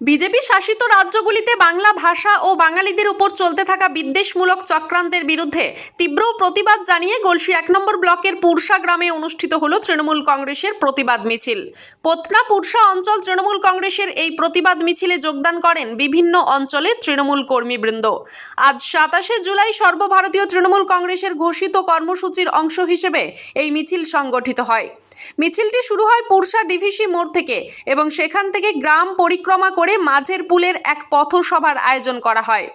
BJP শাসিত রাজ্যগুলিতে বাংলা ভাষা ও বাঙালিদের উপর চলতে থাকা বিদ্বেষমূলক চক্রান্তের বিরুদ্ধে তীব্র প্রতিবাদ জানিয়ে গলসি এক নম্বর ব্লকের পুরসা গ্রামে অনুষ্ঠিত হল তৃণমূল কংগ্রেসের প্রতিবাদ মিছিল। পতনা পুরসা অঞ্চল তৃণমূল কংগ্রেসের এই প্রতিবাদ মিছিলে যোগদান করেন বিভিন্ন অঞ্চলের তৃণমূল কর্মীবৃন্দ। আজ সাতাশে জুলাই সর্বভারতীয় তৃণমূল কংগ্রেসের ঘোষিত কর্মসূচির অংশ হিসেবে এই মিছিল সংগঠিত হয়। মিছিলটি শুরু হয় পুরসা ডিভিসি মোড় থেকে এবং সেখান থেকে গ্রাম পরিক্রমা করে মাঝের পুলের এক পথসভার আয়োজন করা হয়।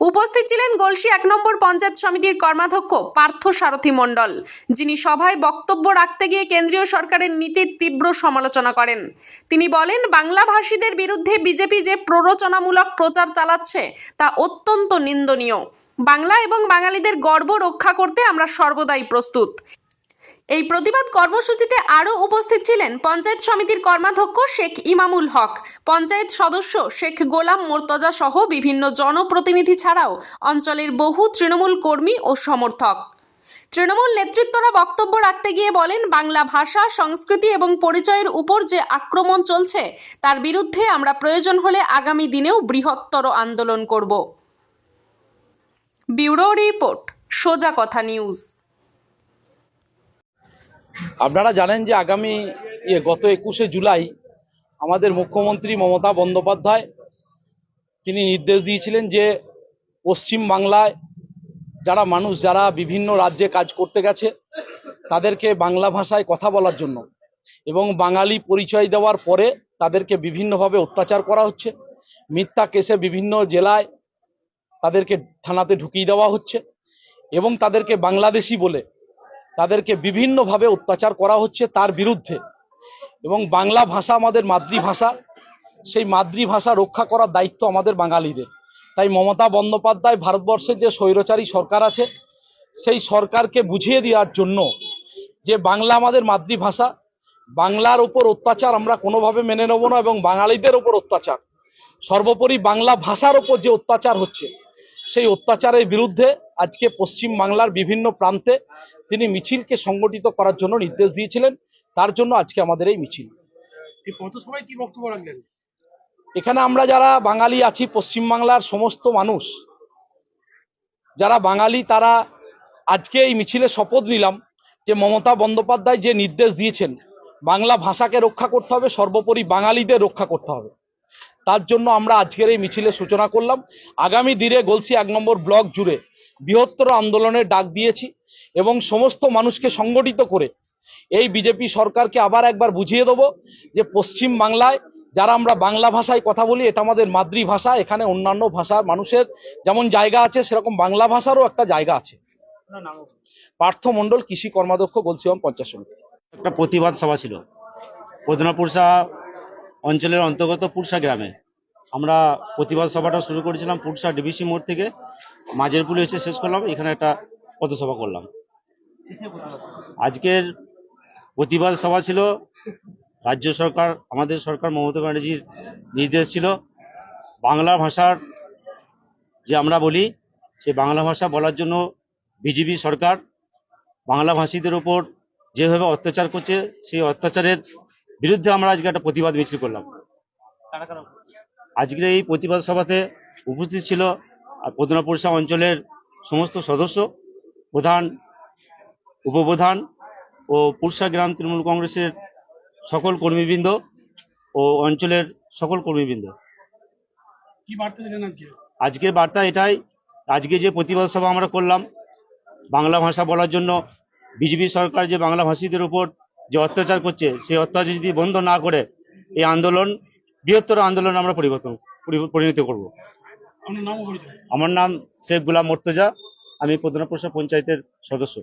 উপস্থিত ছিলেন গলসি এক নম্বর পঞ্চায়েত সমিতির কর্মাধ্যক্ষ পার্থ সারথী মণ্ডল, যিনি সভায় বক্তব্য রাখতে গিয়ে কেন্দ্রীয় সরকারের নীতির তীব্র সমালোচনা করেন। তিনি বলেন, বাংলাভাষীদের বিরুদ্ধে বিজেপি যে প্ররোচনামূলক প্রচার চালাচ্ছে, তা অত্যন্ত নিন্দনীয়। বাংলা এবং বাঙালিদের গর্ব রক্ষা করতে আমরা সর্বদাই প্রস্তুত। এই প্রতিবাদ কর্মসূচিতে আরও উপস্থিত ছিলেন পঞ্চায়েত সমিতির কর্মাধ্যক্ষ শেখ ইমামুল হক, পঞ্চায়েত সদস্য শেখ গোলাম মোর্তজা সহ বিভিন্ন জনপ্রতিনিধি ছাড়াও অঞ্চলের বহু তৃণমূল কর্মী ও সমর্থক। তৃণমূল নেতৃত্বরা বক্তব্য রাখতে গিয়ে বলেন, বাংলা ভাষা, সংস্কৃতি এবং পরিচয়ের উপর যে আক্রমণ চলছে, তার বিরুদ্ধে আমরা প্রয়োজন হলে আগামী দিনেও বৃহত্তর আন্দোলন করব। ব্যুরো রিপোর্ট, সোজা কথা নিউজ। আপনারা জানেন যে আগামী ইয়ে গত একুশে জুলাই আমাদের মুখ্যমন্ত্রী মমতা বন্দ্যোপাধ্যায়, তিনি নির্দেশ দিয়েছিলেন যে পশ্চিম বাংলায় যারা মানুষ, যারা বিভিন্ন রাজ্যে কাজ করতে গেছে, তাদেরকে বাংলা ভাষায় কথা বলার জন্য এবং বাঙালি পরিচয় দেওয়ার পরে তাদেরকে বিভিন্নভাবে অত্যাচার করা হচ্ছে। মিথ্যা কেসে বিভিন্ন জেলায় তাদেরকে থানাতে ঢুকিয়ে দেওয়া হচ্ছে এবং তাদেরকে বাংলাদেশি বলে তাদেরকে বিভিন্নভাবে অত্যাচার করা হচ্ছে তার বিরুদ্ধে। এবং বাংলা ভাষা আমাদের মাতৃভাষা, সেই মাতৃভাষা রক্ষা করার দায়িত্ব আমাদের বাঙালিদের। তাই মমতা বন্দ্যোপাধ্যায় ভারতবর্ষের যে স্বৈরচারী সরকার আছে, সেই সরকারকে বুঝিয়ে দেওয়ার জন্য যে বাংলা আমাদের মাতৃভাষা, বাংলার ওপর অত্যাচার আমরা কোনোভাবে মেনে নেব না এবং বাঙালিদের ওপর অত্যাচার। সর্বোপরি বাংলা ভাষার ওপর যে অত্যাচার হচ্ছে, সেই অত্যাচারের বিরুদ্ধে আজকে পশ্চিম বাংলার বিভিন্ন প্রান্তে তিনি মিছিলকে সংগঠিত করার জন্য নির্দেশ দিয়েছিলেন। তার জন্য আজকে আমাদের এই মিছিল। এই পথসভায় কি বক্তব্য রাখলেন? এখানে আমরা যারা বাঙালি আছি পশ্চিম বাংলার সমস্ত মানুষ যারা বাঙালি তারা আজকে এই মিছিলে শপথ নিলাম যে মমতা বন্দ্যোপাধ্যায় যে নির্দেশ দিয়েছেন বাংলা ভাষাকে রক্ষা করতে হবে সর্বোপরি বাঙালিদের রক্ষা করতে হবে। তার জন্য আমরা আজকের এই মিছিলের সূচনা করলাম। আগামী দিনে গলসি এক নম্বর ব্লক জুড়ে বৃহত্তর আন্দোলনের ডাক দিয়েছি এবং সমস্ত মানুষকে সংগঠিত করে এই বিজেপি সরকারকে আবার একবার বুঝিয়ে দেবো যে পশ্চিম বাংলায় যারা আমরা বাংলা ভাষায় কথা বলি এটা আমাদের মাতৃভাষা এখানে অন্যান্য ভাষা মানুষের যেমন জায়গা আছে সেরকম বাংলা ভাষারও একটা জায়গা আছে। পার্থ মণ্ডল কৃষি কর্মাধ্যক্ষ গলসিয়াম পঞ্চাশ সমিতি। একটা প্রতিবাদ সভা ছিল। পদনাপুরসা অঞ্চলের অন্তর্গত পুরসা গ্রামে। আমরা প্রতিবাদ সভাটা শুরু করেছিলাম পুরসা ডিভিসি মোড় থেকে। মাঝের পুলে এসে শেষ করলাম, এখানে একটা পথসভা করলাম। আজকের প্রতিবাদ সভা ছিল, রাজ্য সরকার, আমাদের সরকার মমতা ব্যানার্জির নির্দেশ ছিল, বাংলা ভাষার যে আমরা বলি, সে বাংলা ভাষা বলার জন্য বিজেপি সরকার বাংলা ভাষীদের ওপর যেভাবে অত্যাচার করছে, সেই অত্যাচারের বিরুদ্ধে আমরা আজকে একটা প্রতিবাদ মিছিল করলাম। আজকের এই প্রতিবাদ সভাতে উপস্থিত ছিল পদনাপুরসা অঞ্চলের সমস্ত সদস্য প্রধান উপপ্রধান ও পুরসা গ্রাম তৃণমূল কংগ্রেসের সকল কর্মীবৃন্দ ও অঞ্চলের সকল কর্মীবৃন্দ। কি বার্তা দিলেন আজকে? আজকের বার্তা এটাই আজকে যে প্রতিবাদ সভা আমরা করলাম বাংলা ভাষা বলার জন্য বিজেপি সরকার যে বাংলা ভাষীদের উপর যে অত্যাচার করছে সেই অত্যাচার যদি বন্ধ না করে এই আন্দোলন বৃহত্তর আন্দোলন আমরা পরিবর্তন পরি- পরিণত করব। আমার নাম শেখ গুলাম মোর্তজা আমি প্রধানপ্রসাদ পঞ্চায়েতের সদস্য।